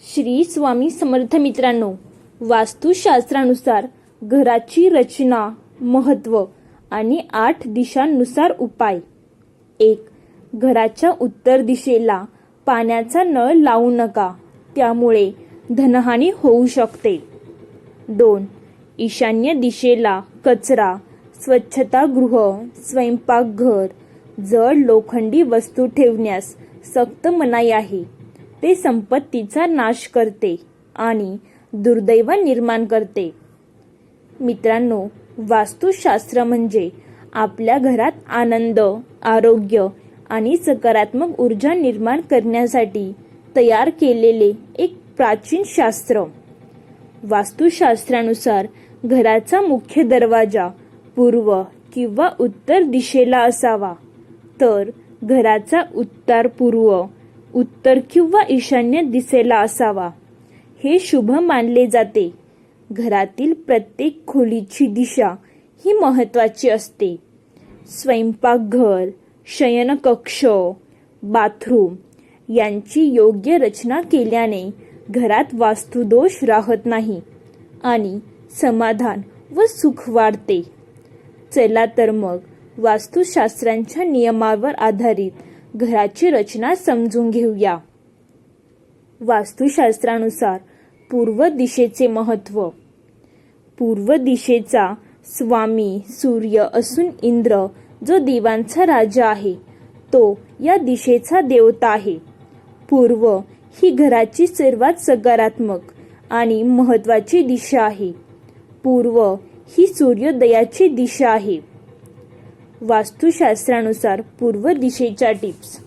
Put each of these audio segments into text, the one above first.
श्री स्वामी समर्थ मित्रांनो वास्तुशास्त्रानुसार घराची रचना महत्त्व आणि आठ दिशांनुसार उपाय. एक घराच्या उत्तर दिशेला पाण्याचा नळ लावू नका. त्यामुळे धनहानी होऊ शकते. दोन ईशान्य दिशेला कचरा स्वच्छतागृह स्वयंपाकघर जड लोखंडी वस्तू ठेवण्यास सक्त मनाई आहे. ते संपत्तीचा नाश करते आणि दुर्दैव निर्माण करते. मित्रांनो वास्तुशास्त्र म्हणजे आपल्या घरात आनंद आरोग्य आणि सकारात्मक ऊर्जा निर्माण करण्यासाठी तयार केलेले एक प्राचीन शास्त्र. वास्तुशास्त्रानुसार घराचा मुख्य दरवाजा पूर्व किंवा उत्तर दिशेला असावा. तर घराचा उत्तर पूर्व उत्तर किंवा ईशान्य दिशेला असावा. हे शुभ मानले जाते. घरातील प्रत्येक खोलीची दिशा ही महत्त्वाची असते. स्वयंपाकघर शयनकक्ष बाथरूम यांची योग्य रचना केल्याने घरात वास्तुदोष राहत नाही आणि समाधान व सुख वाढते. चला तर मग वास्तुशास्त्रांच्या नियमावर आधारित घराची रचना समजून घेऊया. वास्तुशास्त्रानुसार पूर्व दिशेचे महत्त्व. पूर्व दिशेचा स्वामी सूर्य असून इंद्र जो देवांचा राजा आहे तो या दिशेचा देवता आहे. पूर्व ही घराची सर्वात सकारात्मक आणि महत्वाची दिशा आहे. पूर्व ही सूर्योदयाची दिशा आहे. वास्तुशास्त्रानुसार पूर्व दिशेच्या टिप्स.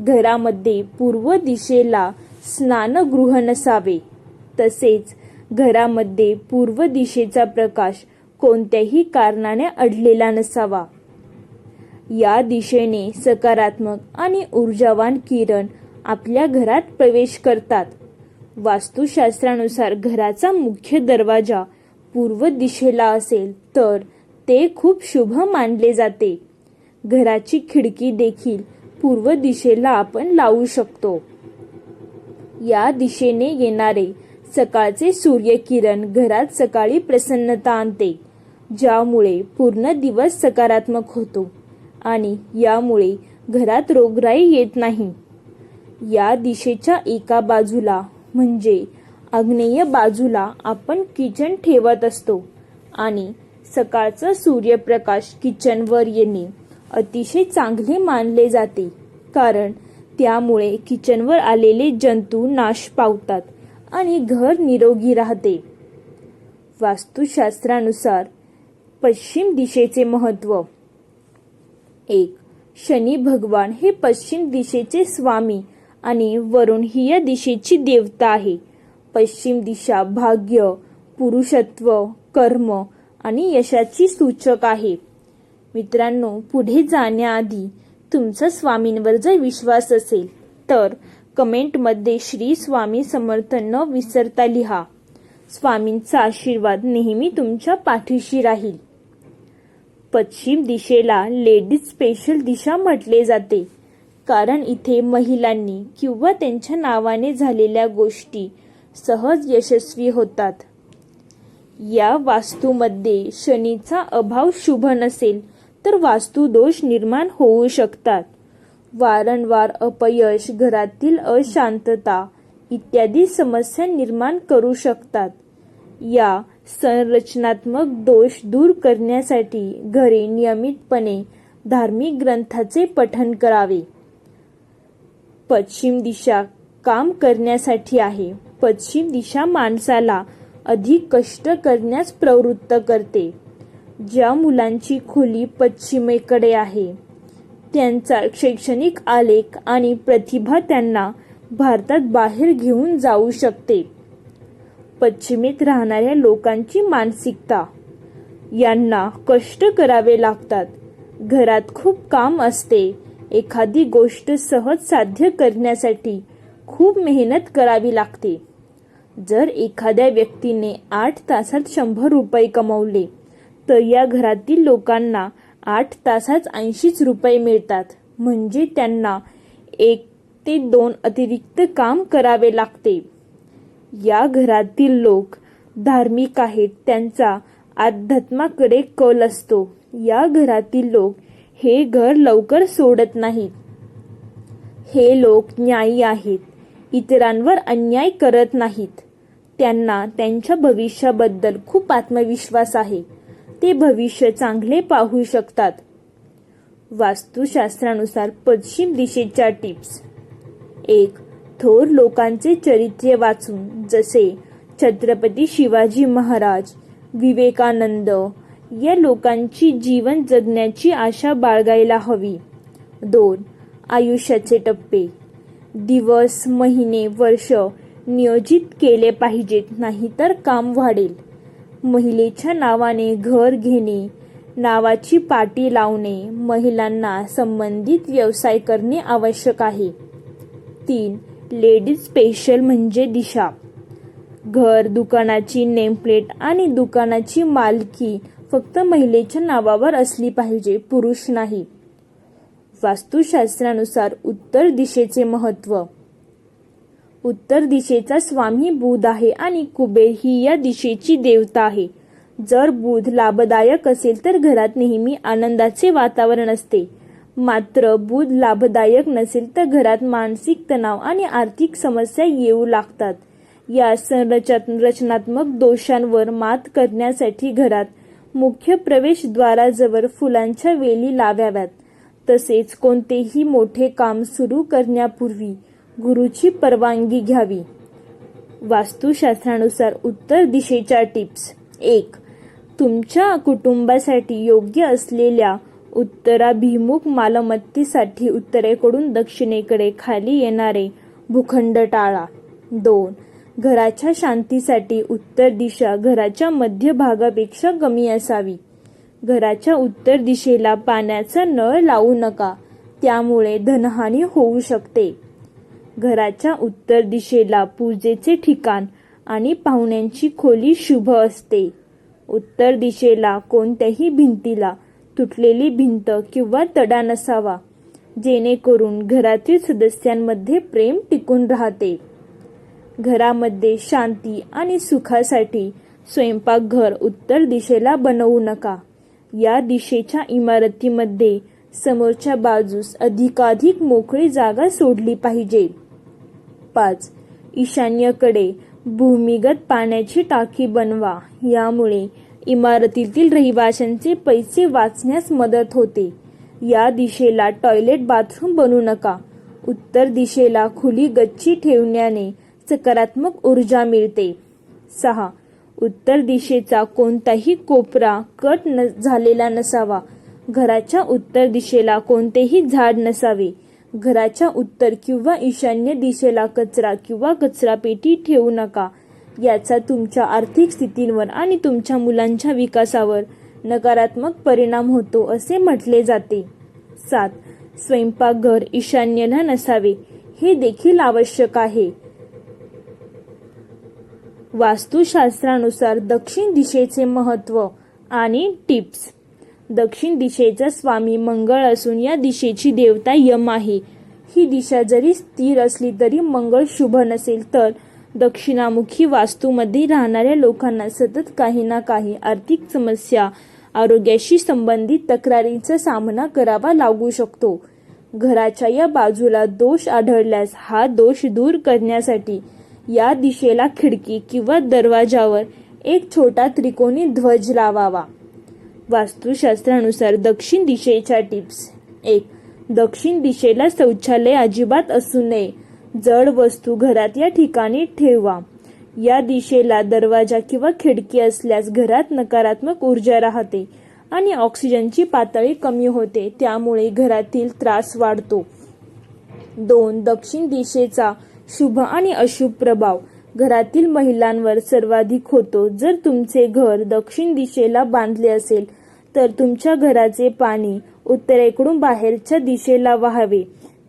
घरामध्ये पूर्व दिशेला स्नानगृह नसावे. तसेच घरामध्ये पूर्व दिशेचा प्रकाश कोणत्याही कारणाने अडलेला नसावा. या दिशेने सकारात्मक आणि ऊर्जावान किरण आपल्या घरात प्रवेश करतात. वास्तुशास्त्रानुसार घराचा मुख्य दरवाजा पूर्व दिशेला असेल तर ते खूप शुभ मानले जाते. घराची खिडकी देखील पूर्व दिशेला आपण लावू शकतो. या दिशेने येणारे सकाळचे सूर्यकिरण घरात सकाळी प्रसन्नता आणते ज्यामुळे पूर्ण दिवस सकारात्मक होतो आणि यामुळे घरात रोगराई येत नाही. या दिशेच्या एका बाजूला म्हणजे आग्नेय बाजूला आपण किचन ठेवत असतो आणि सकाळचा सूर्यप्रकाश किचनवर येणे. अतिशय चांगले मानले जाते कारण त्यामुळे किचनवर आलेले जंतू नाश पावतात आणि घर निरोगी राहते. वास्तुशास्त्रानुसार पश्चिम दिशेचे महत्त्व एक शनी भगवान हे पश्चिम दिशेचे स्वामी आणि वरुण ही या दिशेची देवता आहे. पश्चिम दिशा भाग्य पुरुषत्व कर्म आणि यशाची सूचक आहे. मित्रांनो पुढे जाण्याआधी तुमचा स्वामींवर जर विश्वास असेल तर कमेंटमध्ये श्री स्वामी समर्थ न विसरता लिहा. स्वामींचा आशीर्वाद नेहमी तुमच्या पाठीशी राहील. पश्चिम दिशेला लेडीज स्पेशल दिशा म्हटले जाते. कारण इथे महिलांनी किंवा त्यांच्या नावाने झालेल्या गोष्टी सहज यशस्वी होतात. या वास्तूमध्ये शनीचा अभाव शुभ नसेल तर वास्तुदोष निर्माण होऊ शकतात. वारंवार अपयश घरातील अशांतता इत्यादी समस्या निर्माण करू शकतात. या संरचनात्मक दोष दूर करण्यासाठी घरी नियमितपणे धार्मिक ग्रंथाचे पठन करावे. पश्चिम दिशा काम करण्यासाठी आहे. पश्चिम दिशा माणसाला अधिक कष्ट करण्यास प्रवृत्त करते. ज्या मुलांची खोली पश्चिमेकडे आहे त्यांचा शैक्षणिक आलेख आणि प्रतिभा त्यांना भारतात बाहेर घेऊन जाऊ शकते. पश्चिमेत राहणाऱ्या लोकांची मानसिकता यांना कष्ट करावे लागतात. घरात खूप काम असते. एखादी गोष्ट सहज साध्य करण्यासाठी खूप मेहनत करावी लागते. जर एखाद्या व्यक्तीने आठ तासात शंभर रुपये कमवले तर या घरातील लोकांना आठ तासात ऐंशीच रुपये मिळतात. म्हणजे त्यांना एक ते दोन अतिरिक्त काम करावे लागते. या घरातील लोक धार्मिक आहेत त्यांचा अध्यात्माकडे कल असतो. या घरातील लोक हे घर लवकर सोडत नाहीत. हे लोक न्यायी आहेत. इतरांवर अन्याय करत नाहीत. त्यांना त्यांच्या भविष्याबद्दल खूप आत्मविश्वास आहे. ते भविष्य चांगले पाहू शकतात. वास्तुशास्त्रानुसार पश्चिम दिशेच्या टिप्स. एक थोर लोकांचे चरित्र वाचून जसे छत्रपती शिवाजी महाराज विवेकानंद या लोकांची जीवन जगण्याची आशा बाळगायला हवी. दोन आयुष्याचे टप्पे. दिवस महिने वर्ष नियोजित केले पाहिजेत नाहीतर काम वाढेल. महिलेच्या नावाने घर घेणे नावाची पाटी लावणे महिलांना संबंधित व्यवसाय करणे आवश्यक आहे. तीन लेडीज स्पेशल म्हणजे दिशा. घर दुकानाची नेमप्लेट आणि दुकानाची मालकी फक्त महिलेच्या नावावर असली पाहिजे पुरुष नाही. वास्तुशास्त्रानुसार उत्तर दिशेचे महत्त्व उत्तर दिशेचा स्वामी बुध आहे आणि कुबेर ही या दिशेची देवता आहे. जर बुध लाभदायक असेल तर घरात नेहमी आनंदाचे वातावरण असते. मात्र बुध लाभदायक नसेल तर घरात मानसिक तणाव आणि आर्थिक समस्या येऊ लागतात. या संरचन रचनात्मक दोषांवर मात करण्यासाठी घरात मुख्य प्रवेशद्वाराजवळ फुलांच्या वेली लावाव्यात. तसेच कोणतेही मोठे काम सुरू करण्यापूर्वी गुरुची परवानगी घ्यावी. वास्तुशास्त्रानुसार उत्तर दिशेच्या टिप्स. एक तुमच्या कुटुंबासाठी योग्य असलेल्या उत्तराभिमुख मालमत्तेसाठी उत्तरेकडून दक्षिणेकडे खाली येणारे भूखंड टाळा. दोन घराच्या शांतीसाठी उत्तर दिशा घराच्या मध्यभागापेक्षा कमी असावी. घराच्या उत्तर दिशेला पाण्याचा नळ लावू नका. त्यामुळे धनहानी होऊ शकते. घराच्या उत्तर दिशेला पूजेचे ठिकाण आणि पाहुण्यांची खोली शुभ असते. उत्तर दिशेला कोणत्याही भिंतीला तुटलेली भिंत किंवा तडा नसावा जेणेकरून घरातील सदस्यांमध्ये प्रेम टिकून राहते. घरामध्ये शांती आणि सुखासाठी स्वयंपाकघर उत्तर दिशेला बनवू नका. या दिशेच्या इमारतीमध्ये समोरच्या बाजूस अधिकाधिक मोकळी जागा सोडली पाहिजे. पाच. ईशान्येकडे भूमिगत पाण्याची टाकी बनवा. यामुळे इमारतीतील रहिवाशांचे पैसे वाचण्यास मदत होते. या दिशेला टॉयलेट बाथरूम बनवू नका. उत्तर दिशेला खुली गच्ची ठेवण्याने सकारात्मक ऊर्जा मिळते. सहा. उत्तर दिशेचा कोणताही कोपरा कट न झालेला नसावा. घराच्या उत्तर दिशेला कोणतेही झाड नसावे. घराच्या उत्तर किंवा ईशान्य दिशेला कचरा किंवा कचरा पेटी ठेवू नका. याचा तुमच्या आर्थिक स्थितींवर आणि तुमच्या मुलांच्या विकासावर नकारात्मक परिणाम होतो असे म्हटले जाते. सात. स्वयंपाकघर ईशान्येला नसावे. हे देखील आवश्यक आहे. वास्तुशास्त्रानुसार दक्षिण दिशेचे महत्त्व आणि टिप्स. दक्षिण दिशेचा स्वामी मंगळ असून या दिशेची देवता यम आहे. ही दिशा जरी स्थिर असली तरी मंगळ शुभ नसेल तर दक्षिणामुखी वास्तूमध्ये राहणाऱ्या लोकांना सतत काही ना काही आर्थिक समस्या आरोग्याशी संबंधित तक्रारींचा सामना करावा लागू शकतो. घराच्या या बाजूला दोष आढळल्यास हा दोष दूर करण्यासाठी या दिशेला खिडकी किंवा दरवाजावर एक छोटा त्रिकोणी ध्वज लावावा. वास्तुशास्त्रानुसार दक्षिण दिशेच्या टिप्स. एक दक्षिण दिशेला शौचालय अजिबात असू नये. जड वस्तू घरात या ठिकाणी ठेवा. या दिशेला दरवाजा किंवा खिडकी असल्यास घरात नकारात्मक ऊर्जा राहते आणि ऑक्सिजनची पातळी कमी होते त्यामुळे घरातील त्रास वाढतो. दोन दक्षिण दिशेचा शुभ आणि अशुभ प्रभाव. घरातील महिलांवर सर्वाधिक होतो. जर तुमचे घर दक्षिण दिशेला बांधले असेल तर तुमच्या घराचे पाणी उत्तरेकडून बाहेरच्या दिशेला वाहावे.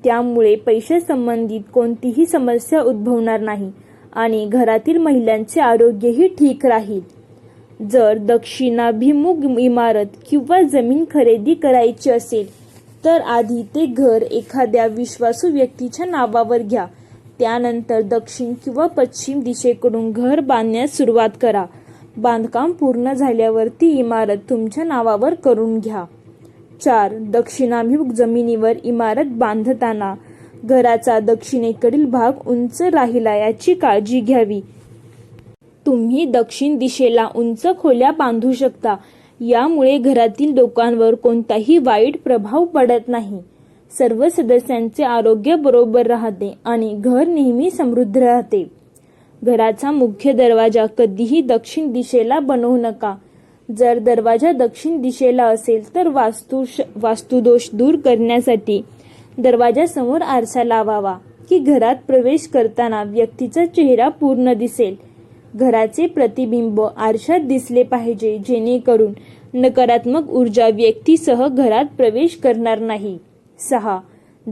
त्यामुळे पैशासंबंधित कोणतीही समस्या उद्भवणार नाही आणि घरातील महिलांचे आरोग्यही ठीक राहील. जर दक्षिणाभिमुख इमारत किंवा जमीन खरेदी करायची असेल तर आधी ते घर एखाद्या विश्वासू व्यक्तीच्या नावावर घ्या. त्यानंतर दक्षिण किंवा पश्चिम दिशेकडून घर बांधण्यास सुरुवात करा. बांधकाम पूर्ण झाल्यावर ती इमारत तुमच्या नावावर करून घ्या. चार दक्षिणाभिमुख जमिनीवर इमारत बांधताना घराचा दक्षिणेकडील भाग उंच राहिला याची काळजी घ्यावी. तुम्ही दक्षिण दिशेला उंच खोल्या बांधू शकता. यामुळे घरातील लोकांवर कोणताही वाईट प्रभाव पडत नाही. सर्व सदस्यांचे आरोग्य बरोबर राहते आणि घर नेहमी समृद्ध राहते. घराचा मुख्य दरवाजा कधीही दक्षिण दिशेला बनवू नका. जर दरवाजा दक्षिण दिशेला असेल तर वास्तू वास्तुदोष दूर करण्यासाठी दरवाजासमोर आरसा लावावा की घरात प्रवेश करताना व्यक्तीचा चेहरा पूर्ण दिसेल. घराचे प्रतिबिंब आरशात दिसले पाहिजे जेणेकरून नकारात्मक ऊर्जा व्यक्तीसह घरात प्रवेश करणार नाही. सहा.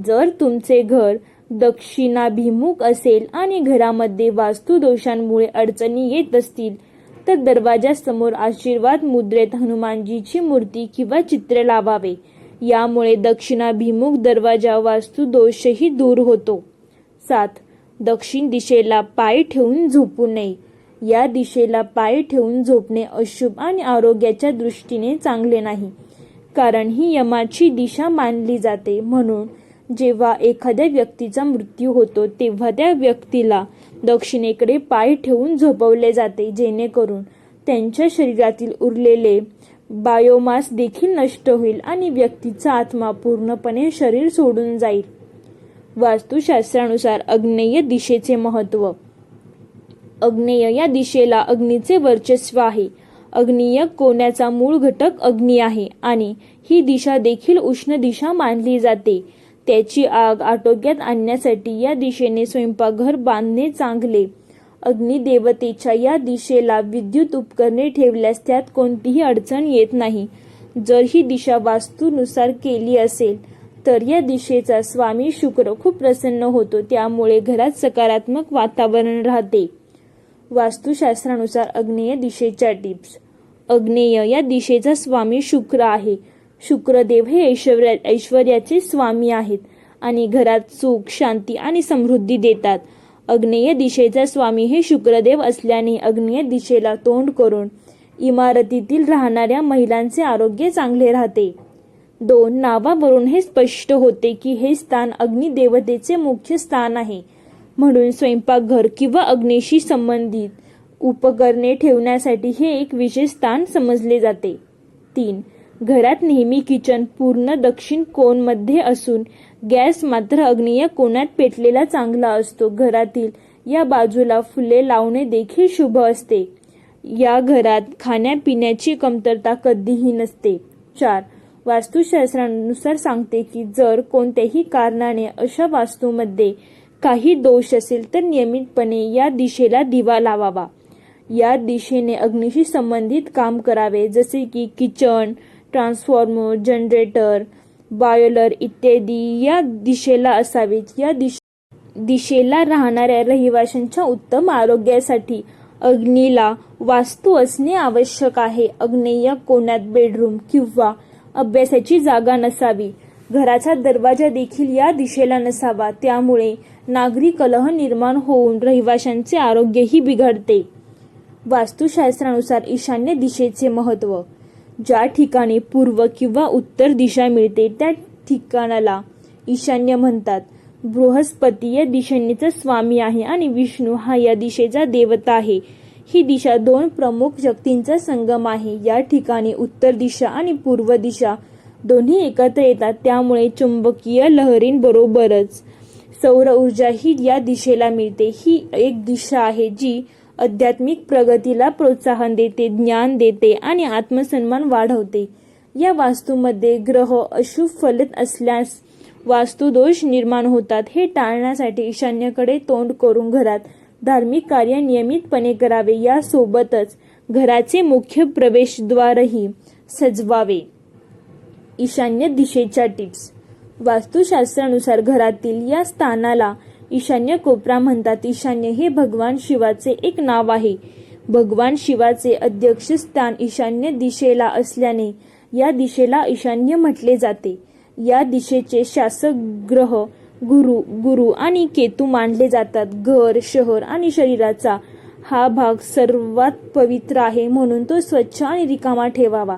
जर तुमचे घर दक्षिणाभिमुख असेल आणि घरामध्ये वास्तुदोषांमुळे अडचणी येत असतील तर दरवाजासमोर आशीर्वाद मुद्रेत हनुमानजीची मूर्ती किंवा चित्र लावावे. यामुळे दक्षिणाभिमुख दरवाजा वास्तुदोषही दूर होतो. सात. दक्षिण दिशेला पाय ठेवून झोपू नये. या दिशेला पाय ठेवून झोपणे अशुभ आणि आरोग्याच्या दृष्टीने चांगले नाही. कारण ही यमाची दिशा मानली जाते. म्हणून जेव्हा एखाद्या व्यक्तीचा मृत्यू होतो तेव्हा त्या व्यक्तीला दक्षिणेकडे पाय ठेवून झोपवले जाते जेणेकरून त्यांच्या शरीरातील उरलेले बायोमास देखील नष्ट होईल आणि व्यक्तीचा आत्मा पूर्णपणे शरीर सोडून जाईल. वास्तुशास्त्रानुसार अग्नेय दिशेचे महत्त्व. अग्नेय या दिशेला अग्नीचे वर्चस्व आहे. अग्नीय कोण्याचा मूळ घटक अग्नी आहे आणि ही दिशा देखील उष्ण दिशा मानली जाते. त्याची आग आटोक्यात आणण्यासाठी या दिशेने स्वयंपाकघर बांधणे चांगले. अग्निदेवतेच्या या दिशेला विद्युत उपकरणे ठेवल्यास त्यात कोणतीही अडचण येत नाही. जर ही दिशा वास्तूनुसार केली असेल तर या दिशेचा स्वामी शुक्र खूप प्रसन्न होतो त्यामुळे घरात सकारात्मक वातावरण राहते. वास्तुशास्त्रानुसार अग्नेय दिशेच्या टिप्स. अग्नेय या दिशेचा स्वामी शुक्र आहे. शुक्रदेव हे ऐश्वर्या ऐश्वर्याचे स्वामी आहेत आणि घरात सुख शांती आणि समृद्धी देतात. अग्नेय दिशेचा स्वामी हे शुक्रदेव असल्याने अग्नेय दिशेला तोंड करून इमारतीतील राहणाऱ्या महिलांचे आरोग्य चांगले राहते. दोन नावावरून हे स्पष्ट होते की हे स्थान अग्निदेवतेचे मुख्य स्थान आहे. म्हणून स्वयंपाकघर किंवा अग्नीशी संबंधित उपकरणे ठेवण्यासाठी हे एक विशेष स्थान समजले जाते. तीन घरात नेहमी किचन पूर्ण दक्षिण कोणमध्ये असून गॅस मात्र अग्नीय कोणात पेटलेला चांगला असतो. घरातील या बाजूला फुले लावणे देखील शुभ असते. या घरात खाण्यापिण्याची कमतरता कधीही नसते. चार वास्तुशास्त्रानुसार सांगते की जर कोणत्याही कारणाने अशा वास्तूमध्ये काही दोष असेल तर नियमितपणे या दिशेला दिवा लावावा. या दिशेने अग्नीशी संबंधित काम करावे जसे की किचन ट्रान्सफॉर्मर जनरेटर बायोलर इत्यादी या दिशेला असावेत. या दिश दिशेला राहणाऱ्या रहिवाशांच्या उत्तम आरोग्यासाठी अग्नीला वास्तू असणे आवश्यक आहे. अग्नेय कोण्यात बेडरूम किंवा अभ्यासाची जागा नसावी. घराचा दरवाजा देखील या दिशेला नसावा. त्यामुळे नागरी कलह निर्माण होऊन रहिवाशांचे आरोग्यही बिघडते. वास्तुशास्त्रानुसार ईशान्य दिशेचे महत्त्व ज्या ठिकाणी पूर्व किंवा उत्तर दिशा मिळते त्या ठिकाणाला ईशान्य म्हणतात. बृहस्पती या दिशेनेचा स्वामी आहे आणि विष्णू हा या दिशेचा देवता आहे. ही दिशा दोन प्रमुख शक्तींचा संगम आहे. या ठिकाणी उत्तर दिशा आणि पूर्व दिशा दोन्ही एकत्र येतात त्यामुळे चुंबकीय लहरींबरोबरच सौर ऊर्जा ही या दिशेला मिळते. ही एक दिशा आहे जी आध्यात्मिक प्रगतीला प्रोत्साहन देते ज्ञान देते आणि आत्मसन्मान वाढवते. या वास्तूमध्ये ग्रह अशुभ फलित असल्यास वास्तुदोष निर्माण होतात. हे टाळण्यासाठी ईशान्येकडे तोंड करून घरात धार्मिक कार्य नियमितपणे करावे. यासोबतच घराचे मुख्य प्रवेशद्वारही सजवावे. ईशान्य दिशेच्या टिप्स. वास्तुशास्त्रानुसार घरातील या स्थानाला ईशान्य कोपरा म्हणतात ईशान्य हे भगवान शिवाचे एक नाव आहे. भगवान शिवाचे अध्यक्ष स्थान ईशान्य दिशेला असल्याने या दिशेला ईशान्य म्हटले जाते. या दिशेचे शासक ग्रह गुरु गुरु आणि केतू मानले जातात. घर शहर आणि शरीराचा हा भाग सर्वात पवित्र आहे म्हणून तो स्वच्छ आणि रिकामा ठेवावा.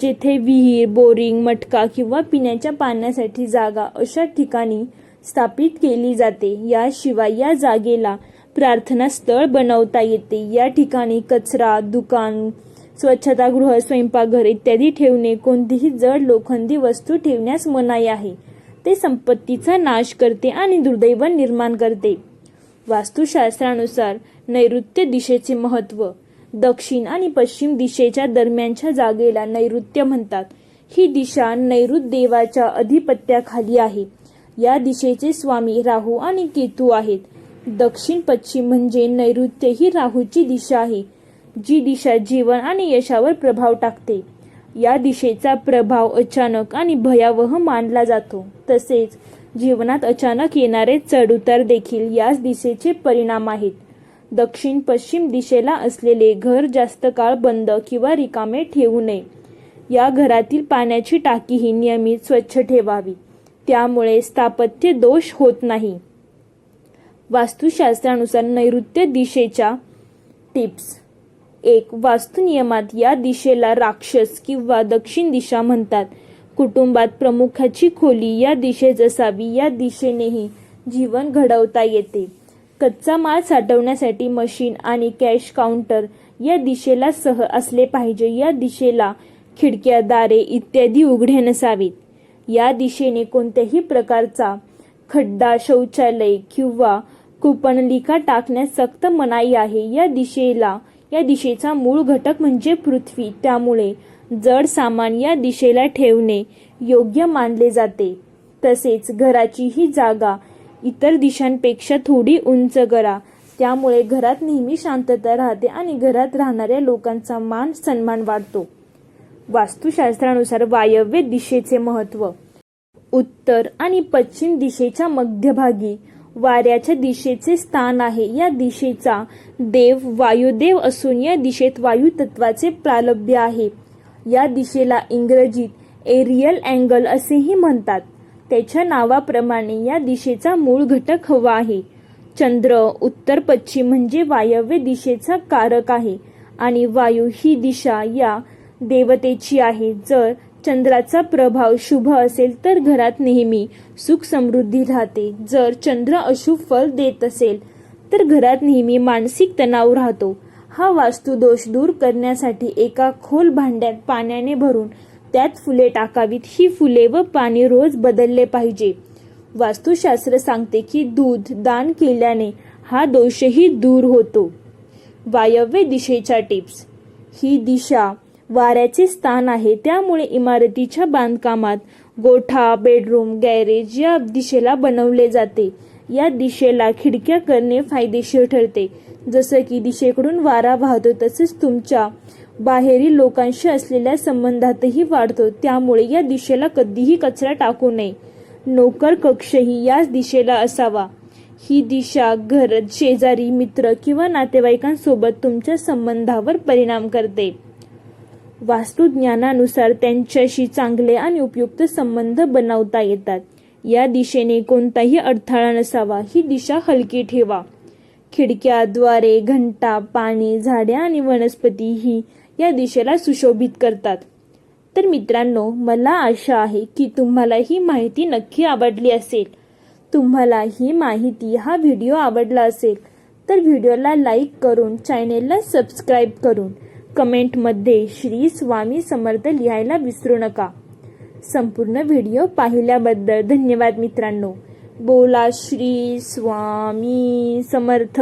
जेथे विहीर बोरिंग मटका किंवा पिण्याच्या पाण्यासाठी जागा अशा ठिकाणी स्थापित केली जाते. याशिवाय या जागेला प्रार्थना स्थळ बनवता येते. या ठिकाणी कचरा दुकान स्वच्छतागृह स्वयंपाकघर इत्यादी ठेवणे कोणतीही जड लोखंडी वस्तू ठेवण्यास मनाई आहे. ते संपत्तीचा नाश करते आणि दुर्दैव निर्माण करते. वास्तुशास्त्रानुसार नैऋत्य दिशेचे महत्त्व दक्षिण आणि पश्चिम दिशेच्या दरम्यानच्या जागेला नैऋत्य म्हणतात. ही दिशा नैऋत देवाच्या अधिपत्याखाली आहे. या दिशेचे स्वामी राहू आणि केतू आहेत. दक्षिण पश्चिम म्हणजे नैऋत्य ही राहूची दिशा आहे जी दिशा जीवन आणि यशावर प्रभाव टाकते. या दिशेचा प्रभाव अचानक आणि भयावह मानला जातो. तसेच जीवनात अचानक येणारे चढउतार देखील याच दिशेचे परिणाम आहेत. दक्षिण पश्चिम दिशेला असलेले घर जास्त काळ बंद किंवा रिकामे ठेवू नये. या घरातील पाण्याची टाकीही नियमित स्वच्छ ठेवावी. त्यामुळे स्थापत्य दोष होत नाही. वास्तुशास्त्रानुसार नैऋत्य दिशेच्या टिप्स. एक वास्तुनियमात या दिशेला राक्षस किंवा दक्षिण दिशा म्हणतात. कुटुंबात प्रमुखाची खोली या दिशेत असावी या दिशेनेही जीवन घडवता येते. कच्चा माल साठवण्यासाठी मशीन आणि कॅश काउंटर या दिशेला सह असले पाहिजे. या दिशेला खिडक्या दारे इत्यादी उघडे नसावीत. या दिशेने कोणत्याही प्रकारचा खड्डा शौचालय किंवा कुपनलिका टाकण्यास सक्त मनाई आहे. या दिशेला या दिशेचा मूळ घटक म्हणजे पृथ्वी. त्यामुळे जड सामान या दिशेला ठेवणे योग्य मानले जाते. तसेच घराची ही जागा इतर दिशांपेक्षा थोडी उंच करा. त्यामुळे घरात नेहमी शांतता राहते आणि घरात राहणाऱ्या लोकांचा मान सन्मान वाढतो. वास्तुशास्त्रानुसार वायव्य दिशेचे महत्त्व उत्तर आणि पश्चिम दिशेच्या मध्यभागी वाऱ्याच्या दिशेचे स्थान आहे. या दिशेचा देव वायुदेव असून या दिशेत वायू तत्वाचे प्रालब्य आहे. या दिशेला इंग्रजीत एरियल अँगल असेही म्हणतात. त्याच्या नावाप्रमाणे या दिशेचा मूळ घटक हवा आहे. चंद्र उत्तर पश्चिम म्हणजे वायव्य दिशेचा कारक आहे आणि वायू ही दिशा या देवतेची आहे. जर चंद्राचा प्रभाव शुभ असेल तर घरात नेहमी सुख समृद्धी राहते. जर चंद्र अशुभ फल देत असेल तर घरात नेहमी मानसिक तणाव राहतो. हा वास्तुदोष दूर करण्यासाठी एका खोल भांड्यात पाण्याने भरून त्यात फुले टाकावीत. ही फुले व पाणी रोज बदलले पाहिजे. वास्तुशास्त्र सांगते की दूध दान केल्याने हा दोषही दूर होतो. वायव्य दिशेच्या टिप्स. ही दिशा वाऱ्याचे स्थान आहे. त्यामुळे इमारतीच्या बांधकामात गोठा बेडरूम गॅरेज या दिशेला बनवले जाते. या दिशेला खिडक्या करणे फायदेशीर ठरते. जसं की दिशेकडून वारा वाहतो तसेच तुमच्या बाहेरील लोकांशी असलेल्या संबंधातही वाढतो. त्यामुळे या दिशेला कधीही कचरा टाकू नये. नोकर कक्षही याच दिशेला असावा. ही दिशा घर शेजारी मित्र किंवा नातेवाईकांसोबत तुमच्या संबंधावर परिणाम करते. वास्तुज्ञानानुसार त्यांच्याशी चांगले आणि उपयुक्त संबंध बनवता येतात. या दिशेने कोणताही अडथळा नसावा ही दिशा हलकी ठेवा. खिडक्या द्वारे घंटा पाणी झाडे आणि वनस्पती ही या दिशेला सुशोभित करतात. तर मित्रांनो मला आशा आहे की तुम्हाला ही माहिती नक्की आवडली असेल. तुम्हाला ही माहिती हा व्हिडिओ आवडला असेल तर व्हिडिओला लाईक करून चॅनेलला सबस्क्राईब करून कमेंटमध्ये श्री स्वामी समर्थ लिहायला विसरू नका. संपूर्ण व्हिडिओ पाहिल्याबद्दल धन्यवाद मित्रांनो. बोला श्री स्वामी समर्थ.